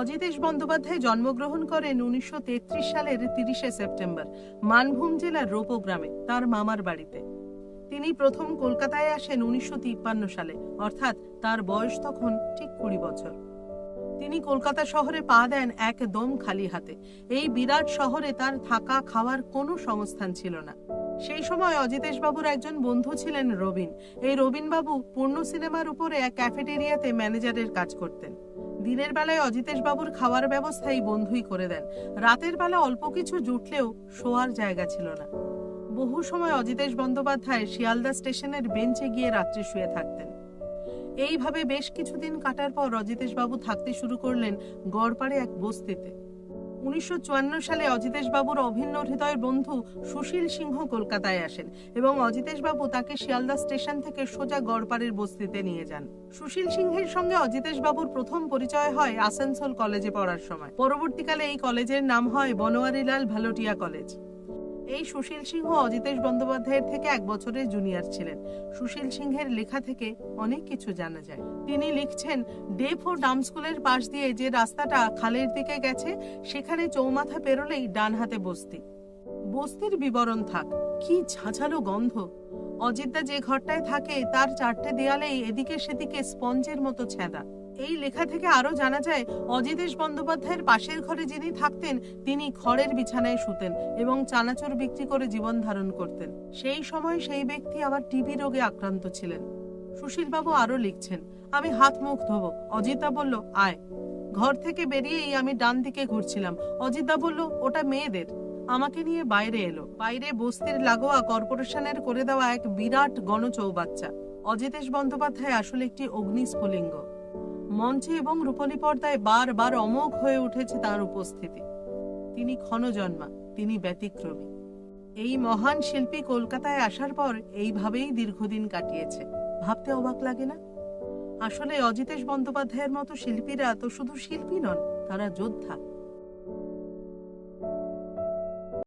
অজিতেশ বন্দ্যোপাধ্যায় জন্মগ্রহণ করেন উনিশশো তেত্রিশ সালের তিরিশে সেপ্টেম্বর, মানভূম জেলার রোপো গ্রামে, তার মামার বাড়িতে। তিনি প্রথম কলকাতায় আসেন উনিশশো তিপ্পান্ন সালে, অর্থাৎ তার বয়স তখন ঠিক কুড়ি বছর। তিনি কলকাতা শহরে পা দেন একদম খালি হাতে। এই বিরাট শহরে তার থাকা খাওয়ার কোনো সংস্থান ছিল না। সেই সময় অজিতেশ বাবুর একজন বন্ধু ছিলেন রবিন। এই রবিন বাবু পূর্ণ সিনেমার উপরে এক ক্যাফেটেরিয়াতে ম্যানেজারের কাজ করতেন। দিনের বেলায় অজিতেশ বাবুর খাওয়ার ব্যবস্থাই বন্ধুই করে দেন। রাতের বেলা অল্প কিছু জুটলেও শোয়ার জায়গা ছিল না। বহু সময় অজিতেশ বন্দ্যোপাধ্যায় শিয়ালদা স্টেশনের বেঞ্চে গিয়ে রাত্রে শুয়ে থাকতেন। এইভাবে বেশ কিছুদিন কাটার পর অজিতেশ বাবু থাকতে শুরু করলেন গড়পাড়ে এক বস্তিতে। উনিশশো চুয়ান্ন সালে অজিতেশ বাবুর অভিন্ন হৃদয়ের বন্ধু সুশীল সিংহ কলকাতায় আসেন এবং অজিতেশ বাবু তাকে শিয়ালদা স্টেশন থেকে সোজা গড়পাড়ের বস্তিতে নিয়ে যান। সুশীল সিংহের সঙ্গে অজিতেশ বাবুর প্রথম পরিচয় হয় আসানসোল কলেজে পড়ার সময়। পরবর্তীকালে এই কলেজের নাম হয় বনোয়ারিলাল ভালোটিয়া কলেজ। এই সুশীল সিংহ অজিতেশ বন্দ্যোপাধ্যায়ের থেকে এক বছরের জুনিয়র ছিলেন। সুশীল সিংহের লেখা থেকে অনেক কিছু জানা যায়। তিনি লিখছেন ডেফো ডাম স্কুলের পাশ দিয়ে যে রাস্তাটা খালের দিকে গেছে, সেখানে চৌমাথা পেরোলেই ডান হাতে বস্তি। বস্তির বিবরণ থাক, কি ঝাঁঝালো গন্ধ। অজিতদা যে ঘরটায় থাকে, তার চারটে দেয়ালেই এদিকে সেদিকে স্পঞ্জের মতো ছেঁদা। এই লেখা থেকে আরও জানা যায়, অজিতেশ বন্দ্যোপাধ্যায়ের পাশের ঘরে যিনি থাকতেন, তিনি খড়ের বিছানায় শুতেন এবং চানাচুর বিক্রি করে জীবন ধারণ করতেন। সেই সময় সেই ব্যক্তি আবার টিবি রোগে আক্রান্ত ছিলেন। সুশীলবাবু আরও লিখছেন, আমি হাত মুখ ধোবো। অজিতা বলল, আয়। ঘর থেকে বেরিয়েই আমি ডান দিকে ঘুরছিলাম। অজিতা বলল, ওটা মেয়েদের। আমাকে নিয়ে বাইরে এলো। বাইরে বস্তির লাগোয়া কর্পোরেশনের করে দেওয়া এক বিরাট গণচৌবাচ্চা। অজিতেশ বন্দ্যোপাধ্যায় আসলে একটি অগ্নিস্ফুলিঙ্গ। মঞ্চে এবং রূপলী পর্দায় বারবার অমোঘ হয়ে উঠেছে তার উপস্থিতি। তিনি ক্ষণজন্মা, তিনি ব্যতিক্রমী। এই মহান শিল্পী কলকাতায় আসার পর এইভাবেই দীর্ঘদিন কাটিয়েছে। ভাবতে অবাক লাগে না? আসলে অজিতেশ বন্দ্যোপাধ্যায়ের মতো শিল্পীরা তো শুধু শিল্পী নন, তারা যোদ্ধা।